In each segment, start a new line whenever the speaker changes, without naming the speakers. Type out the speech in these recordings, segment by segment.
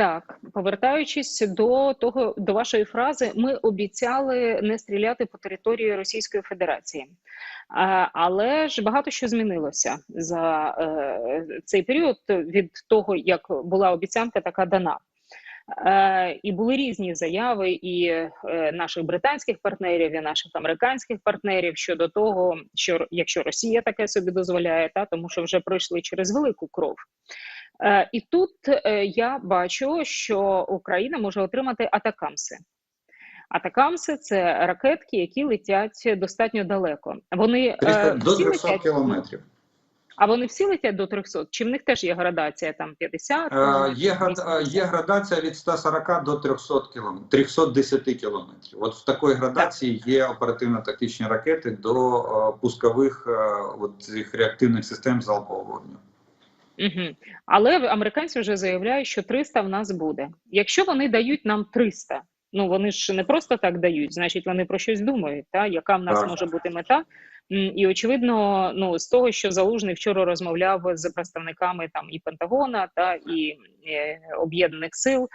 Так, повертаючись до того до вашої фрази, ми обіцяли не стріляти по території Російської Федерації, але ж багато що змінилося за е, цей період від того, як була обіцянка, така дана. Е, і були різні заяви і е, наших британських партнерів, і наших американських партнерів щодо того, що якщо Росія таке собі дозволяє, та тому що вже пройшли через велику кров. Е, і тут е, я бачу, що Україна може отримати атакамси. Атакамси це ракетки, які летять достатньо далеко. Вони
300,
е,
до
всі
300
летять,
кілометрів.
а вони всі летять до 300? Чи в них теж є градація там 50?
Е, Є, є градація від 140 до 300 кілометрів, 310 кілометрів. От в такої градації є оперативно-тактичні ракети до пускових от цих реактивних систем залпового вогню.
Угу. Але американці вже заявляють, що 300 в нас буде. Якщо вони дають нам 300, ну вони ж не просто так дають, значить вони про щось думають, та яка в нас
Так.
може бути мета. І очевидно, ну з того, що залужний вчора розмовляв з представниками там і Пентагона, та і е, об'єднаних сил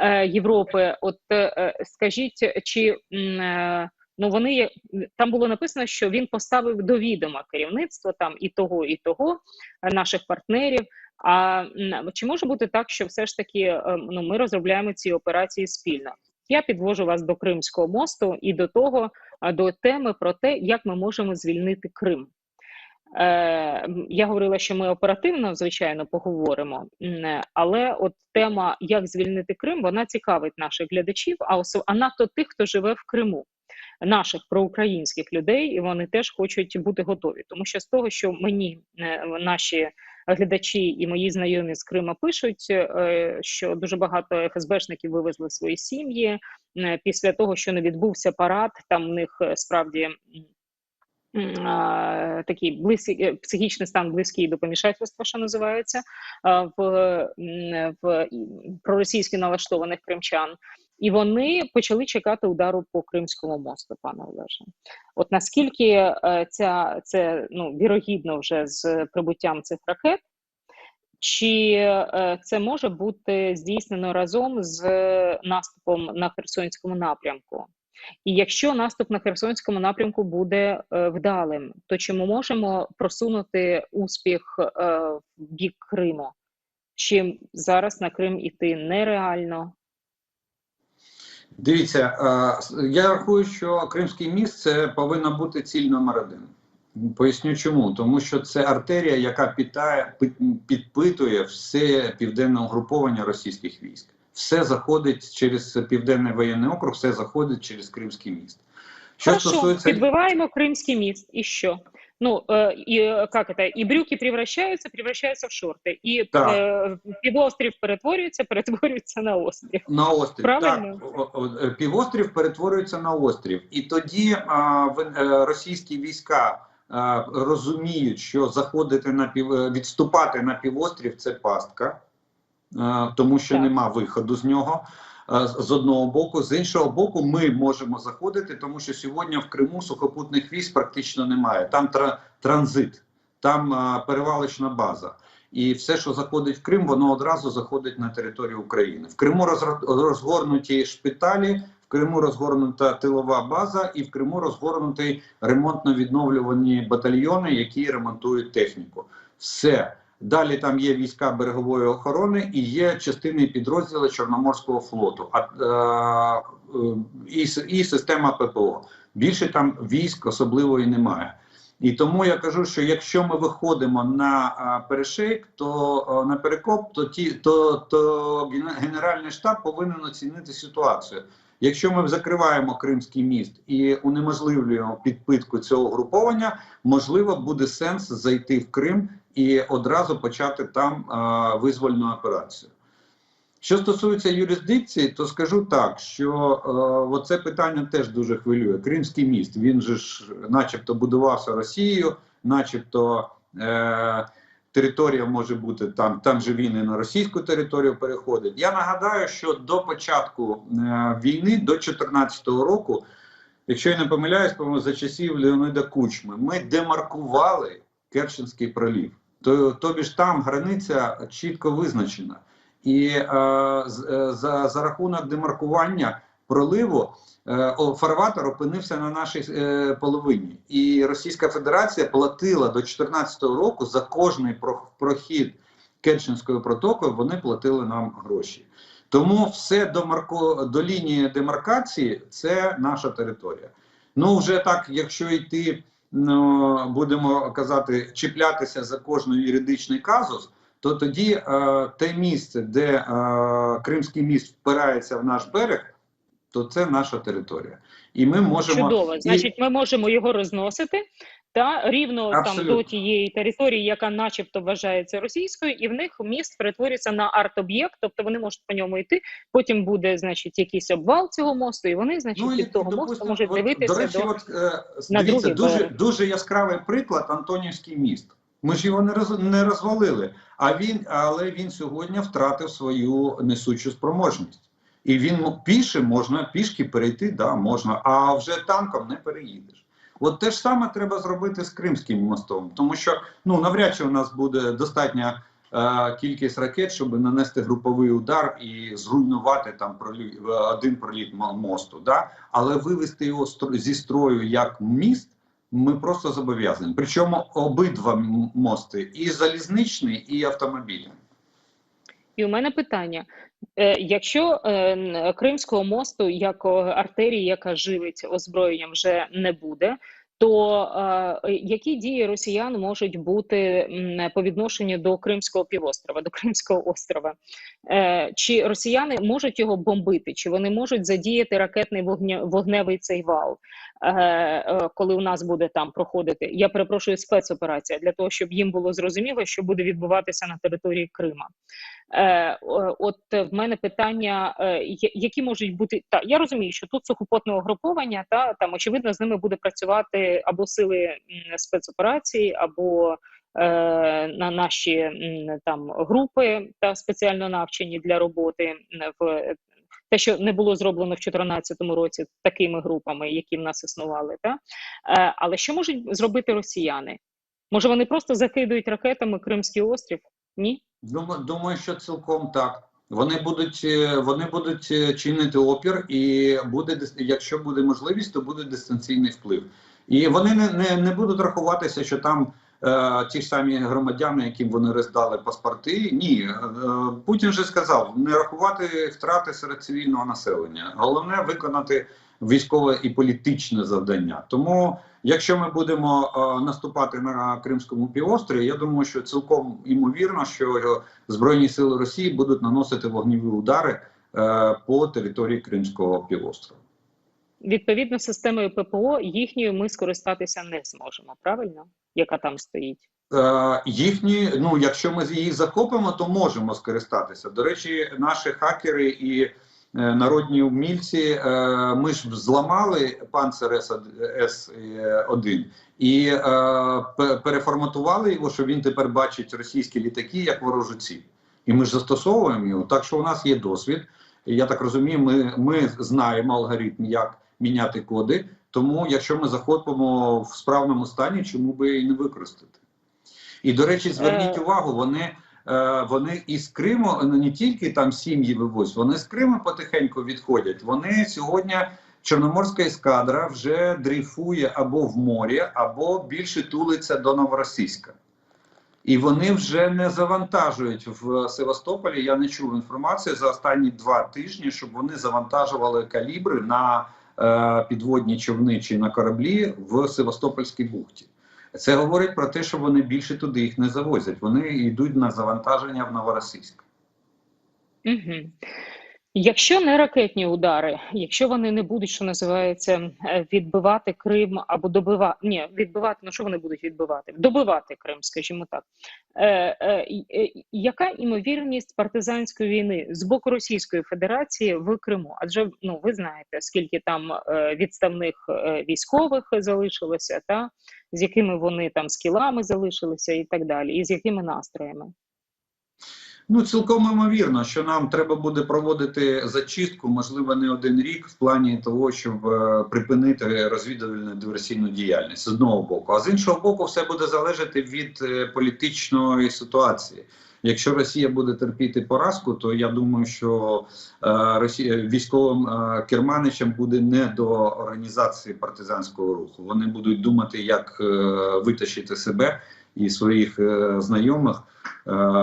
е, Європи. От е, скажіть, чи е, ну вони там було написано, що він поставив до відома керівництво там і того, і того е, наших партнерів. А чи може бути так, що все ж таки е, ну ми розробляємо ці операції спільно? Я підвожу вас до Кримського мосту і до того, до теми про те, як ми можемо звільнити Крим. Е, я говорила, що ми оперативно, звичайно, поговоримо, е, але от тема, як звільнити Крим, вона цікавить наших глядачів, а, а надто тих, хто живе в Криму, наших проукраїнських людей, і вони теж хочуть бути готові. Тому що з того, що мені е, наші глядачі і мої знайомі з Крима пишуть, е, що дуже багато ФСБшників вивезли свої сім'ї е, після того, що не відбувся парад. Там в них справді такий близький психічний стан близький до помішательства, що називається в, в проросійськи налаштованих кримчан. І вони почали чекати удару по Кримському мосту, пане Олеже. От наскільки е, ця це ну вірогідно вже з прибуттям цих ракет, чи е, це може бути здійснено разом з наступом на Херсонському напрямку? І якщо наступ на Херсонському напрямку буде е, вдалим, то чи ми можемо просунути успіх е, в бік Криму? Чи зараз на Крим іти нереально?
Дивіться, е, я рахую, що Кримський міст це повинна бути ціль номер один. Поясню чому. Тому що це артерія, яка питає, пи- підпитує все південне угруповання російських військ. Все заходить через Південний воєнний округ, все заходить через Кримський міст. Що
Хорошо,
стосується
підбиваємо Кримський міст, і що? Ну, э, и э, как это, и брюки превращаются, превращаются в шорты, и
Так.
э, півострів перетворюється, перетворюється на острів.
На острів
Правильно?
так о- о- е, півострів перетворюється на острів, і тоді а, в- е, російські війська а, розуміють, що заходити на пів е, відступати на півострів це пастка, а, тому що
Так.
нема виходу з нього. з- одного боку, з іншого боку, ми можемо заходити, тому що сьогодні в Криму сухопутних військ практично немає. Там тра- транзит, там перевалочна база. І все, що заходить в Крим, воно одразу заходить на територію України. В Криму розгорнуті шпиталі, в Криму розгорнута тилова база, і в Криму розгорнуті ремонтно-відновлювані батальйони, які ремонтують техніку. Все. Далі там є війська берегової охорони і є частини підрозділи Чорноморського флоту, а, е, е, і, і система ППО. Більше там військ особливої немає. І тому я кажу, що якщо ми виходимо на а, перешейк, то на перекоп, то ті то, то генеральний штаб повинен оцінити ситуацію. Якщо ми закриваємо Кримський міст і унеможливлюємо підпитку цього груповання, можливо, буде сенс зайти в Крим і одразу почати там а, визвольну операцію. Що стосується юрисдикції, то скажу так, що е, оце питання теж дуже хвилює. Кримський міст, він же ж начебто будувався Росією, начебто е, територія може бути там, там же він і на російську територію переходить. Я нагадаю, що до початку е, війни, до 2014 року, якщо я не помиляюсь, по-моєму, за часів Леонида Кучми, ми демаркували Керченський пролів. То, тобі ж там границя чітко визначена. І е, е, за, за рахунок демаркування проливу фарватер опинився на нашій е, половині. І Російська Федерація платила до 2014 року за кожний прохід Керченською протокою, вони платили нам гроші. Тому все до, марко, до лінії демаркації це наша територія. Ну, вже так, якщо йти, ну, будемо казати, чіплятися за кожний юридичний казус, то тоді е, те місце, де е, Кримський міст впирається в наш берег, то це наша територія. І ми можемо
Чудово.
і-
Значить, ми можемо його розносити та рівно там до тієї території, яка, начебто, вважається російською, і в них міст перетворюється на арт-об'єкт, тобто вони можуть по ньому йти. Потім буде, значить, якийсь обвал цього мосту, і вони, значить,
Ну, і,
від того
допустимо,
мосту можуть дивитися
До речі,
до
от, е,
на
дивіться, дуже,
берег.
дуже яскравий приклад Антонівський міст. Ми ж його не роз, не розвалили, а він, але він сьогодні втратив свою несучу спроможність. І він піше можна пішки перейти, да, можна, а вже танком не переїдеш. От те ж саме треба зробити з Кримським мостом, тому що ну навряд чи у нас буде достатня е, кількість ракет, щоб нанести груповий удар і зруйнувати там пролі, е, один проліт мо- мосту. Да? Але вивести його зі строю як міст. Ми просто зобов'язані. Причому обидва мости, і залізничний, і автомобільний.
І у мене питання: Е, якщо е, Кримського мосту як артерії, яка живить озброєнням, вже не буде, то е, які дії росіян можуть бути по відношенню до Кримського півострова, до Кримського острова? Е, чи росіяни можуть його бомбити, чи вони можуть задіяти ракетний вогневий цей вал, е, е, коли у нас буде там проходити? Я перепрошую спецоперація для того, щоб їм було зрозуміло, що буде відбуватися на території Крима. Е, от е, в мене питання, е, які можуть бути та я розумію, що тут сухопутне угруповання, та там очевидно з ними буде працювати або сили спецоперації, або е, на наші там групи та спеціально навчені для роботи в те, що не було зроблено в 2014 році такими групами, які в нас існували, та е, але що можуть зробити росіяни? Може, вони просто закидують ракетами Кримський острів? Ні?
Думаю, що цілком так. Вони будуть, е, вони будуть чинити опір, і буде якщо буде можливість, то буде дистанційний вплив. І вони не, не, не будуть рахуватися, що там е, ті ж самі громадяни, яким вони роздали паспорти. Ні, е, Путін же сказав не рахувати втрати серед цивільного населення. Головне виконати військове і політичне завдання. Тому, якщо ми будемо е, наступати на Кримському півострові, я думаю, що цілком імовірно, що Збройні сили Росії будуть наносити вогневі удари е, по території Кримського півострова.
Відповідно, системою ППО їхньою ми скористатися не зможемо, правильно? Яка там стоїть?
Е, їхні, ну якщо ми їх захопимо, то можемо скористатися. До речі, наші хакери і е, народні вмільці, е, ми ж зламали панцер С-1 і е, переформатували його, що він тепер бачить російські літаки як ворожу ціль. І ми ж застосовуємо його. Так що у нас є досвід. Я так розумію, ми, ми знаємо алгоритм, як міняти коди. Тому, якщо ми захопимо в справному стані, чому би і не використати? І до речі, зверніть
Е.
увагу, вони, е, вони із Криму ну, не тільки там сім'ї вивозять, вони з Криму потихеньку відходять. Вони сьогодні Чорноморська ескадра вже дрейфує або в морі, або більше тулиться до Новоросійська. І вони вже не завантажують в Севастополі. Я не чув інформації за останні два тижні, щоб вони завантажували калібри на е, підводні човни чи на кораблі в Севастопольській бухті. Це говорить про те, що вони більше туди їх не завозять. Вони йдуть на завантаження в Новоросійськ.
Угу. Якщо не ракетні удари, якщо вони не будуть, що називається, е, відбивати Крим або добивати, ні, відбивати, ну що вони будуть відбивати? Добивати Крим, скажімо так. Е, е, е, яка імовірність партизанської війни з боку Російської Федерації в Криму? Адже ну ви знаєте, скільки там е, відставних е, військових залишилося, та з якими вони там скілами залишилися, і так далі, і з якими настроями?
Ну, цілком імовірно, що нам треба буде проводити зачистку, можливо, не один рік, в плані того, щоб е, припинити розвідувальну диверсійну діяльність з одного боку. А з іншого боку, все буде залежати від е, політичної ситуації. Якщо Росія буде терпіти поразку, то я думаю, що е, Росія військовим е, керманичам буде не до організації партизанського руху. Вони будуть думати, як е, витащити себе і своїх е, знайомих,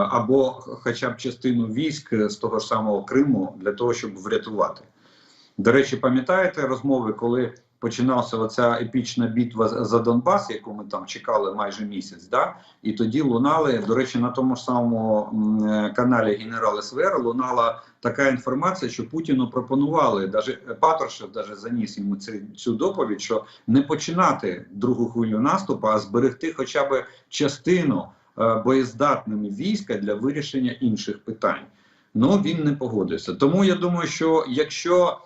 або хоча б частину військ з того ж самого Криму для того, щоб врятувати. До речі, пам'ятаєте розмови, коли починалася оця епічна битва за- Донбас, яку ми там чекали майже місяць, да? і тоді лунали, до речі, на тому ж самому е, каналі Генерал СВР лунала така інформація, що Путіну пропонували, даже Патрушев даже заніс йому цю, доповідь, що не починати другу хвилю наступу, а зберегти хоча б частину е, боєздатними війська для вирішення інших питань. Ну він не погодився. Тому я думаю, що якщо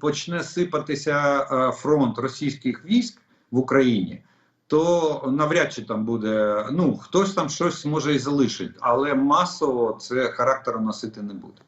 почне сипатися е, фронт російських військ в Україні, то навряд чи там буде. Ну хтось там щось може і залишить, але масово це характеру носити не буде.